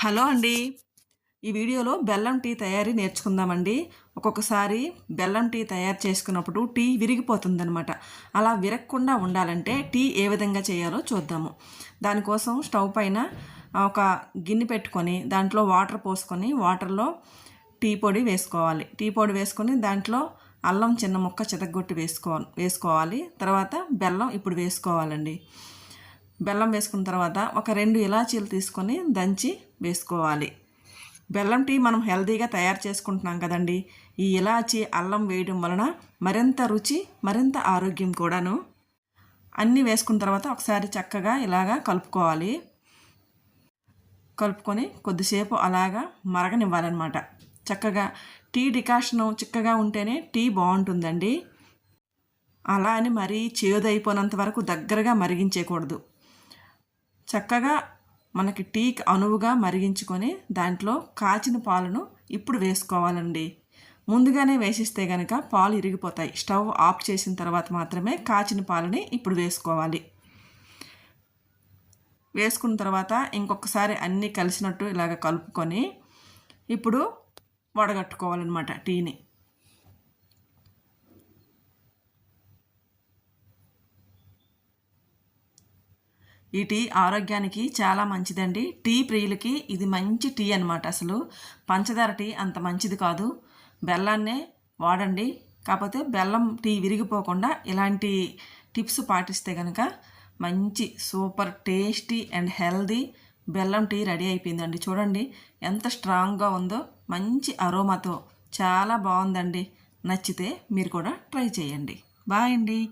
Hello అండి. ఈ వీడియోలో బెల్లం టీ తయారీ నేర్చుకుందామండి. ఒక్కొక్కసారి బెల్లం టీ తయారు చేసుకున్నప్పుడు టీ విరిగిపోతుందనమాట అలా విరగకుండా ఉండాలంటే టీ ఏ విధంగా చేయాలో చూద్దాము. దానికోసం స్టవ్ పైన ఒక గిన్నె పెట్టుకొని దాంట్లో వాటర్ పోసుకొని వాటర్లో టీ పొడి వేసుకోవాలి. టీ పొడి వేసుకొని దాంట్లో అల్లం చిన్న ముక్క చితగొట్టి వేసుకో వేసుకోవాలి. తర్వాత బెల్లం ఇప్పుడు వేసుకోవాలండి. బెల్లం వేసుకున్న తర్వాత ఒక రెండు ఇలాచీలు తీసుకొని దంచి వేసుకోవాలి. బెల్లం టీ మనం హెల్తీగా తయారు చేసుకుంటున్నాం కదండి. ఈ ఇలాచి అల్లం వేయడం వలన మరింత రుచి మరింత ఆరోగ్యం కూడాను. అన్నీ వేసుకున్న తర్వాత ఒకసారి చక్కగా ఇలాగా కలుపుకోవాలి. కలుపుకొని కొద్దిసేపు అలాగా మరగనివ్వాలన్నమాట. చక్కగా టీ డికాషను చిక్కగా ఉంటేనే టీ బాగుంటుందండి. అలా అని మరీ చేదైపోయినంత వరకు దగ్గరగా మరిగించేయకూడదు. చక్కగా మనకి టీకి అనువుగా మరిగించుకొని దాంట్లో కాచిన పాలను ఇప్పుడు వేసుకోవాలండి. ముందుగానే వేసిస్తే కనుక పాలు ఇరిగిపోతాయి. స్టవ్ ఆఫ్ చేసిన తర్వాత మాత్రమే కాచిన పాలని ఇప్పుడు వేసుకోవాలి. వేసుకున్న తర్వాత ఇంకొకసారి అన్నీ కలిసినట్టు ఇలాగ కలుపుకొని ఇప్పుడు వడగట్టుకోవాలన్నమాట టీని. ఈ టీ ఆరోగ్యానికి చాలా మంచిదండి. టీ ప్రియులకి ఇది మంచి టీ అనమాట అసలు. పంచదార టీ అంత మంచిది కాదు. బెల్లాన్నే వాడండి. కాకపోతే బెల్లం టీ విరిగిపోకుండా ఇలాంటి టిప్స్ పాటిస్తే కనుక మంచి సూపర్ టేస్టీ అండ్ హెల్దీ బెల్లం టీ రెడీ అయిపోయిందండి. చూడండి ఎంత స్ట్రాంగ్గా ఉందో మంచి అరోమాతో చాలా బాగుందండి. నచ్చితే మీరు కూడా ట్రై చేయండి. బాయ్ అండి.